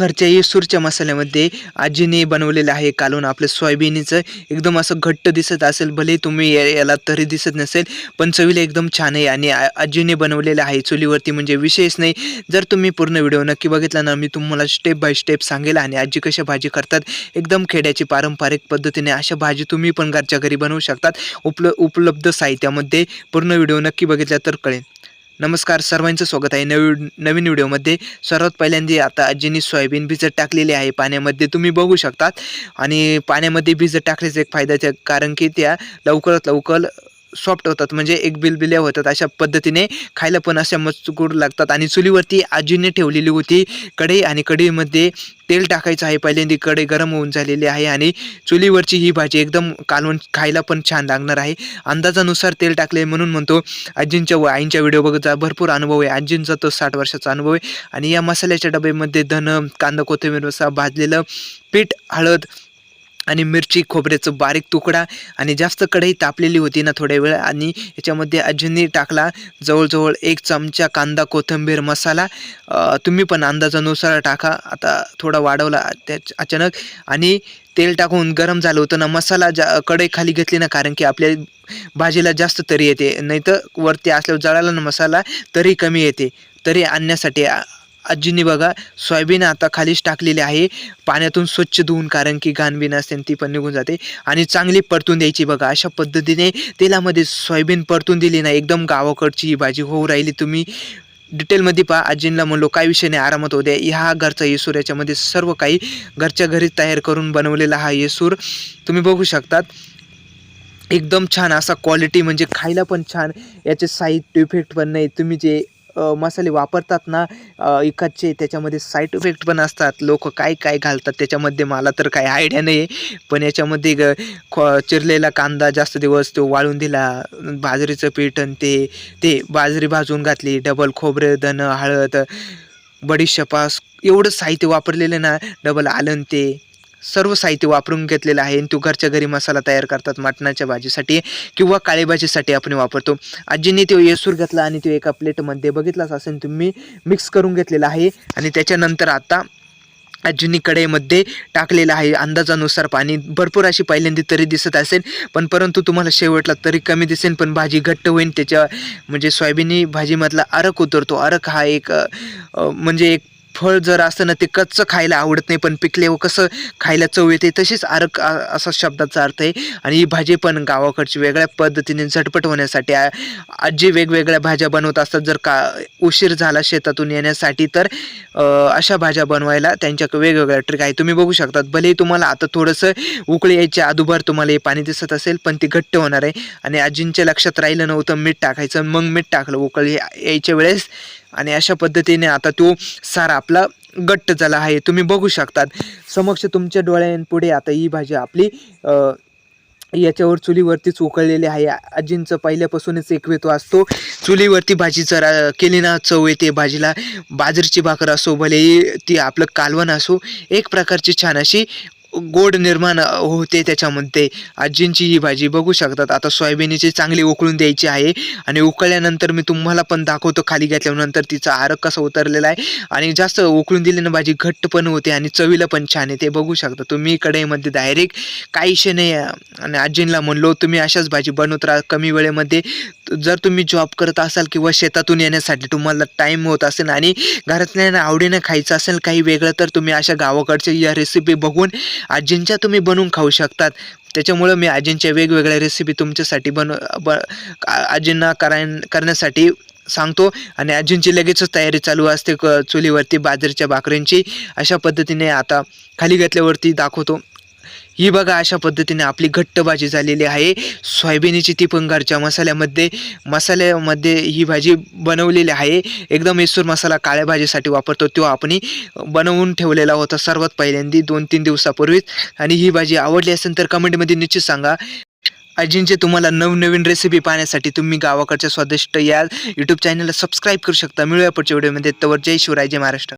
घरच्या येसूरच्या मसाल्यामध्ये आजीने बनवलेलं आहे कालून आपलं सोयाबीनचं एकदम असं घट्ट दिसत असेल भले तुम्ही याला तरी दिसत नसेल पण चवीला एकदम छान आहे आणि आजीने बनवलेलं आहे. चुलीवरती म्हणजे विशेष नाही. जर तुम्ही पूर्ण व्हिडिओ नक्की बघितला ना मी तुम्हाला स्टेप बाय स्टेप सांगेल आणि आजी कशा भाजी करतात. एकदम खेड्याची पारंपरिक पद्धतीने अशा भाजी तुम्ही पण घरच्या घरी बनवू शकतात. उपल उपलब्ध साहित्यामध्ये पूर्ण व्हिडिओ नक्की बघितला तर कळेल. नमस्कार सर्वांचं स्वागत आहे नवीन नवीन व्हिडिओमध्ये. सर्वात पहिल्यांदा आता आजींनी सोयाबीन भिजत टाकलेली आहे पाण्यामध्ये. तुम्ही बघू शकतात. आणि पाण्यामध्ये भिजत टाकल्याचा एक फायदा कारण की त्या लवकरात लवकर सॉफ्ट होतात म्हणजे एक बिलबिल्या होतात. अशा पद्धतीने खायला पण अशा मजकूर लागतात. आणि चुलीवरती आजीने ठेवलेली होती कढई आणि कढईमध्ये तेल टाकायचं आहे. पहिल्यांदा कढई गरम होऊन झालेली आहे आणि चुलीवरची ही भाजी एकदम कालवण खायला पण छान लागणार आहे. अंदाजानुसार तेल टाकले म्हणून म्हणतो आजींच्या व आईंच्या व्हिडिओ बघता भरपूर अनुभव आहे. आजींचा तो साठ वर्षाचा अनुभव आहे. आणि या मसाल्याच्या डब्यामध्ये धन कांदा कोथिंबीर भाजलेलं पीठ हळद आणि मिरची खोबऱ्याचं बारीक तुकडा आणि जास्त कढई तापलेली होती ना थोड्या वेळ. आणि याच्यामध्ये अजूनही टाकला जवळजवळ एक चमचा कांदा कोथिंबीर मसाला. तुम्ही पण अंदाजानुसार टाका. आता थोडा वाढवला त्या अचानक. आणि तेल टाकून गरम झालं होतं ना मसाला जा कढई खाली घेतली ना कारण की आपल्या भाजीला जास्त तरी येते. नाही तर वरती असल्यावर जळाला ना मसाला तरी कमी येते. तरी आणण्यासाठी आजींनी बघा सोयाबीन आता खालीच टाकलेली आहे. पाण्यातून स्वच्छ धुवून कारण की घाणबीन असते ती पण निघून जाते. आणि चांगली परतून द्यायची बघा अशा पद्धतीने तेलामध्ये सोयाबीन परतून दिली ना एकदम गावाकडची ही भाजी होऊ राहिली. तुम्ही डिटेलमध्ये पहा आजींना म्हणलो काय विषय नाही आरामात होऊ द्या. ह्या घरचा येसूर याच्यामध्ये सर्व काही घरच्या घरी तयार करून बनवलेला हा येसूर तुम्ही बघू शकतात. एकदम छान असा क्वालिटी म्हणजे खायला पण छान याचे साईड इफेक्ट पण नाही. तुम्ही जे मसाले वापरतात ना इकडचे त्याच्यामध्ये साईड इफेक्ट पण असतात. लोक काय काय घालतात त्याच्यामध्ये मला तर काही आयडिया नाही आहे पण याच्यामध्ये ग चिरलेला कांदा जास्त दिवस तो वाळून दिला बाजरीचं पीठ आणि ते ते बाजरी भाजून घातली डबल खोबरं धन हळद बडीशपास एवढं साहित्य वापरलेलं ना डबल आलं ते. सर्व साहित्य वापरून घेतलेलं आहे. आणि तो घरच्या घरी मसाला तयार करतात मटणाच्या भाजीसाठी किंवा काळी भाजीसाठी आपण वापरतो. आजीने तो येसूर घेतला आणि तो एका प्लेटमध्ये बघितलाच असेल तुम्ही मिक्स करून घेतलेला आहे. आणि त्याच्यानंतर आता आजींनी कढईमध्ये टाकलेलं आहे. अंदाजानुसार पाणी भरपूर अशी पहिल्यांदा तरी दिसत असेल पण परंतु तुम्हाला शेवटला तरी कमी दिसेल पण भाजी घट्ट होईल त्याच्या म्हणजे सोयाबीनी भाजीमधला अरक उतरतो. अरक हा एक म्हणजे एक फळ जर असतं ना ते कच्चं खायला आवडत नाही पण पिकल्यावर कसं खायला चव येते तशीच आरक असा शब्दाचा अर्थ आहे. आणि ही भाजी पण गावाकडची वेगळ्या पद्धतीने झटपट होण्यासाठी आजी वेगवेगळ्या भाज्या बनवत असतात. जर का उशीर झाला शेतातून येण्यासाठी तर अशा भाज्या बनवायला त्यांच्या वेगवेगळ्या ट्रिक आहे तुम्ही बघू शकतात. भलेही तुम्हाला आता थोडंसं उकळी यायच्या अगोदर तुम्हाला हे पाणी दिसत असेल पण ते घट्ट होणार आहे. आणि आजींच्या लक्षात राहिलं नव्हतं मीठ टाकायचं. मग मीठ टाकलं. उकळी यायच्या वेळेस आणि अशा पद्धतीने आता तो सार आपला घट्ट झाला आहे. तुम्ही बघू शकतात. समक्ष तुमच्या डोळ्यांपुढे आता ही भाजी आपली याच्यावर चुलीवरतीच उकळलेली आहे. आजींचं पहिल्यापासूनच एक वेतो असतो. चुलीवरती भाजी जर केली ना चव येते भाजीला. बाजरीची भाकर असो भले ती आपलं कालवण असो एक प्रकारची छान अशी गोड निर्माण होते त्याच्यामध्ये. आजींची ही भाजी बघू शकतात. आता सोयाबीनची चांगली उकळून द्यायची आहे आणि उकळल्यानंतर मी तुम्हाला पण दाखवतो खाली घेतल्यानंतर तिचा आरक कसा उतरलेला आहे. आणि जास्त उकळून दिली ना भाजी घट्ट पण होते आणि चवीला पण छान आहे. ते बघू शकता. तुम्ही कढईमध्ये डायरेक्ट काहीशे नाही आणि आजींना म्हणलो तुम्ही अशाच भाजी बनवत राहा. कमी वेळेमध्ये जर तुम्ही जॉब करत असाल किंवा शेतातून येण्यासाठी तुम्हाला टाईम होत असेल आणि घरातल्या आवडीनं खायचं असेल काही वेगळं तर तुम्ही अशा गावाकडच्या या रेसिपी बघून आजींच्या तुम्ही बनवून खाऊ शकतात. त्याच्यामुळं मी आजींच्या वेगवेगळ्या रेसिपी तुमच्यासाठी बन ब आजींना कराय करण्यासाठी सांगतो. आणि आजींची लगेचच तयारी चालू असते क चुलीवरती बाजरीच्या भाकरींची अशा पद्धतीने आता खाली घातल्यावरती दाखवतो. ही बघा अशा पद्धतीने आपली घट्ट भाजी झालेली आहे. सोयाबीनची ती पण घरच्या मसाल्यामध्ये मसाल्यामध्ये ही भाजी बनवलेली आहे. एकदम मैसूर मसाला काळ्या भाजीसाठी वापरतो तो आपण बनवून ठेवलेला होता सर्वात पहिल्यांदा दोन तीन दिवसापूर्वीच. आणि ही भाजी आवडली असेल तर कमेंटमध्ये निश्चित सांगा. अजिंचे तुम्हाला नवनवीन रेसिपी पाहण्यासाठी तुम्ही गावाकडच्या स्वादिष्ट या यूट्यूब चॅनलला सबस्क्राईब करू शकता. मिळूया पुढच्या व्हिडिओमध्ये तवर जय शिवराय जय महाराष्ट्र.